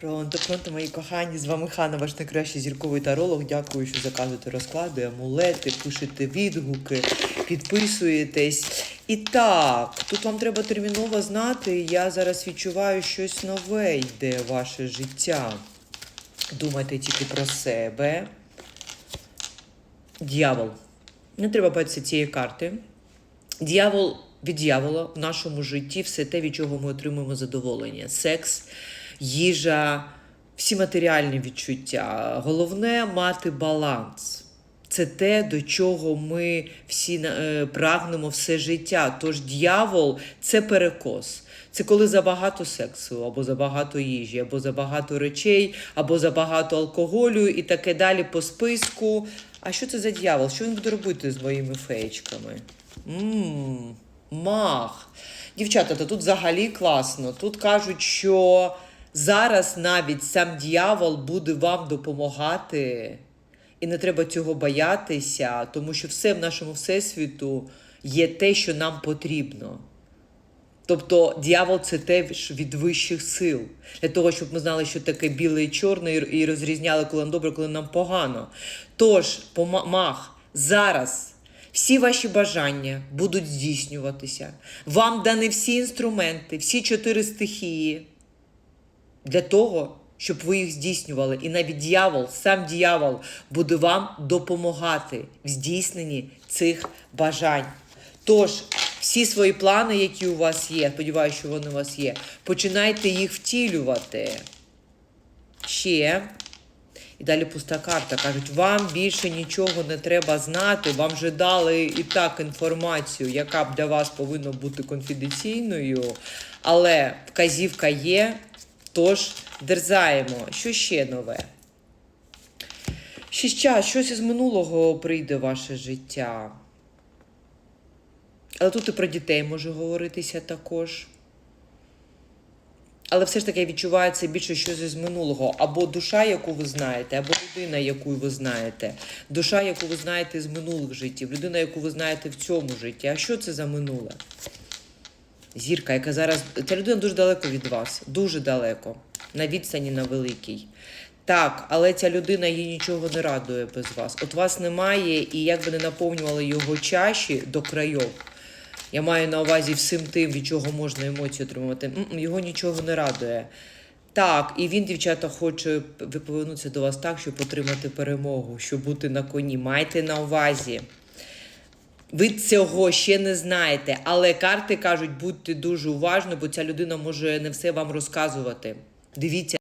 Пронто, пронто, мої кохані, з вами Хана, ваш найкращий зірковий таролог. Дякую, що заказуєте розклади, амулети, пишете відгуки, підписуєтесь. І так, тут вам треба терміново знати. Я зараз відчуваю щось нове йде в ваше життя. Думайте тільки про себе. Д'явол. Не треба бачити цієї карти. Д'явол від дьявола в нашому житті все те, від чого ми отримуємо задоволення: секс, їжа, всі матеріальні відчуття. Головне мати баланс. Це те, до чого ми всі е, прагнемо все життя. Тож дьявол це перекос. Це коли забагато сексу, або забагато їжі, або забагато речей, або забагато алкоголю і таке далі по списку. А що це за дьявол? Що він буде робити з моїми феєчками? Ммм, мах. Дівчата, то тут взагалі класно. Тут кажуть, що зараз навіть сам дьявол буде вам допомагати. І не треба цього боятися, тому що все в нашому всесвіту є те, що нам потрібно. Тобто дьявол це теж від вищих сил, для того, щоб ми знали, що таке біле і чорне, і розрізняли, коли нам добре, коли нам погано. Тож, помах, зараз всі ваші бажання будуть здійснюватися. Вам дані всі інструменти, всі чотири стихії для того, щоб ви їх здійснювали. І навіть дьявол, сам дьявол буде вам допомагати в здійсненні цих бажань. Тож, всі свої плани, які у вас є, сподіваюся, що вони у вас є, починайте їх втілювати. Ще. І далі пуста карта. Кажуть, вам більше нічого не треба знати, вам вже дали і так інформацію, яка б для вас повинна бути конфіденційною, але вказівка є, тож дерзаємо. Що ще нове? Ще щось із минулого прийде в ваше життя. Але тут і про дітей може говоритися також. Але все ж таки відчувається більше щось із минулого. Або душа, яку ви знаєте, або людина, яку ви знаєте. Душа, яку ви знаєте з минулих життів, людина, яку ви знаєте в цьому житті. А що це за минуле? Зірка, яка зараз. Ця людина дуже далеко від вас, дуже далеко, на відстані на великій. Так, але ця людина їй нічого не радує без вас. От вас немає, і як би не наповнювали його чаші до крайов. Я маю на увазі всім тим, від чого можна емоції отримувати. М-м, Його нічого не радує. Так, і він, дівчата, хоче повернутися до вас так, щоб отримати перемогу, щоб бути на коні. Майте на увазі. Ви цього ще не знаєте, але карти кажуть, будьте дуже уважні, бо ця людина може не все вам розказувати. Дивіться.